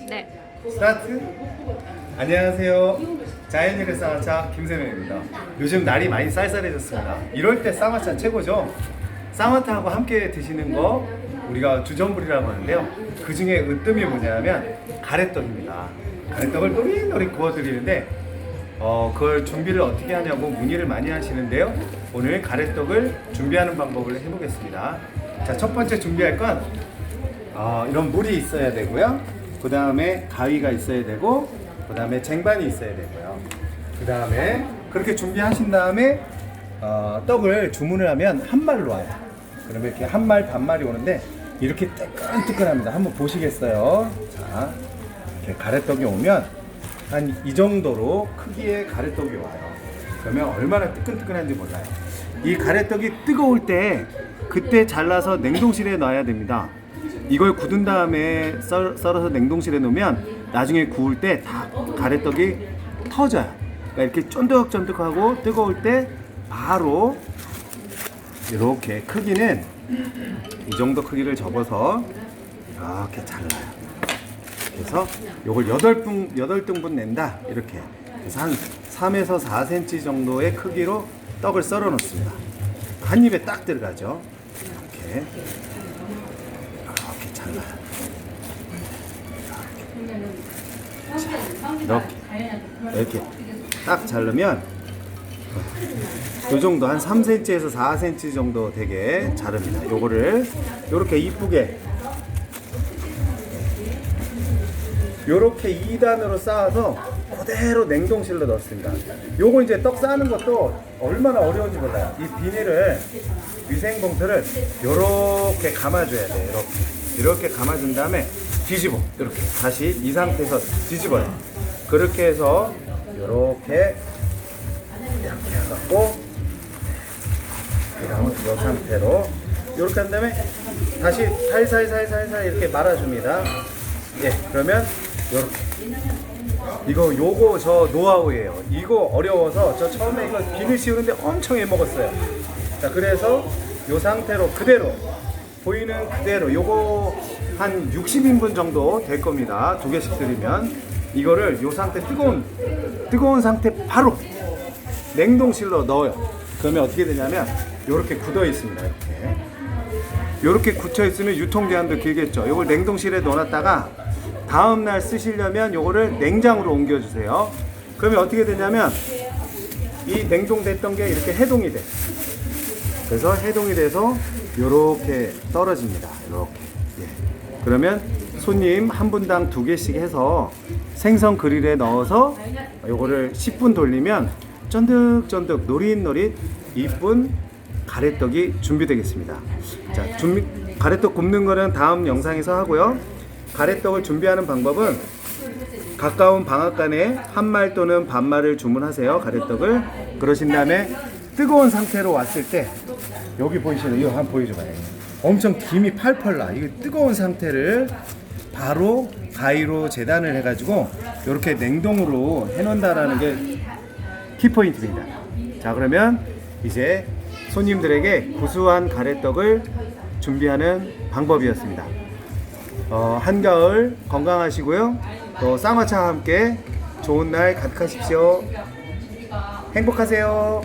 네. 스타트. 안녕하세요. 자연일의 쌍화차 김세명입니다. 요즘 날이 많이 쌀쌀해졌습니다. 이럴 때 쌍화차 최고죠. 쌍화차하고 함께 드시는 거 우리가 주전부리라고 하는데요. 그 중에 으뜸이 뭐냐면 가래떡입니다. 가래떡을 노릇노릇 구워드리는데 어, 그걸 준비를 어떻게 하냐고 문의를 많이 하시는데요. 오늘 가래떡을 준비하는 방법을 해보겠습니다. 자, 첫 번째 준비할 건 어, 이런 물이 있어야 되고요. 그 다음에 가위가 있어야 되고, 그 다음에 쟁반이 있어야 되고요. 그 다음에 그렇게 준비하신 다음에 어, 떡을 주문을 하면 한 말로 와요. 그러면 이렇게 한 말 반말이 오는데 이렇게 뜨끈뜨끈합니다. 한번 보시겠어요? 자, 이렇게 가래떡이 오면 한 이 정도로 크기의 가래떡이 와요. 그러면 얼마나 뜨끈뜨끈한지 몰라요. 이 가래떡이 뜨거울 때 그때 잘라서 냉동실에 놔야 됩니다. 이걸 굳은 다음에 썰, 썰어서 냉동실에 놓으면 나중에 구울 때 다 가래떡이 터져요. 그러니까 이렇게 쫀득쫀득하고 뜨거울 때 바로 이렇게 크기는 이 정도 크기를 접어서 이렇게 잘라요. 그래서 요걸 8분, 8등분 낸다. 이렇게. 그래서 한 3에서 4cm 정도의 크기로 떡을 썰어 놓습니다. 한 입에 딱 들어가죠. 이렇게. 이렇게. 이렇게. 딱 자르면 이 정도 한 3cm에서 4cm 정도 되게 자릅니다. 요거를 요렇게 이쁘게 요렇게 2단으로 쌓아서 그대로 냉동실로 넣습니다. 요거 이제 떡 싸는 것도 얼마나 어려운지 몰라요. 이 비닐을 위생봉투를 요렇게 감아줘야 돼요. 이렇게 이렇게 감아준 다음에 뒤집어 이렇게 다시 이 상태에서 뒤집어요. 그렇게 해서 요렇게 이렇게 해갖고 이 상태로 이렇게 한 다음에 다시 살살 살살 살 이렇게 말아줍니다. 예, 그러면 요렇게 이거 요거 저 노하우예요. 이거 어려워서 저 처음에 이거 비닐 씌우는데 엄청 해먹었어요. 자, 그래서 요 상태로 그대로 보이는 그대로 요거 한 60인분 정도 될 겁니다. 두 개씩 드리면 이거를 요 상태 뜨거운 뜨거운 상태 바로 냉동실로 넣어요. 그러면 어떻게 되냐면 요렇게 굳어 있습니다. 이렇게. 요렇게 굳혀 있으면 유통 기한도 길겠죠. 요걸 냉동실에 넣어놨다가 다음 날 쓰시려면 요거를 냉장으로 옮겨 주세요. 그러면 어떻게 되냐면 이 냉동됐던 게 이렇게 해동이 돼. 그래서 해동이 돼서 요렇게 떨어집니다. 요렇게. 예. 그러면 손님 한 분당 두 개씩 해서 생선 그릴에 넣어서 요거를 10분 돌리면 쫀득쫀득 노릿노릿 이쁜 가래떡이 준비되겠습니다. 자, 준비, 가래떡 굽는 거는 다음 영상에서 하고요. 가래떡을 준비하는 방법은 가까운 방앗간에 한 말 또는 반말을 주문하세요. 가래떡을 그러신 다음에 뜨거운 상태로 왔을 때 여기 보이시는 이거 한번 보여줘봐요. 엄청 김이 팔팔 나. 이거 뜨거운 상태를 바로 가위로 재단을 해가지고 이렇게 냉동으로 해놓는다라는 게 키포인트입니다. 자 그러면 이제 손님들에게 구수한 가래떡을 준비하는 방법이었습니다. 어, 한가을 건강하시고요. 또 쌍화차와 함께 좋은 날 가득하십시오. 행복하세요.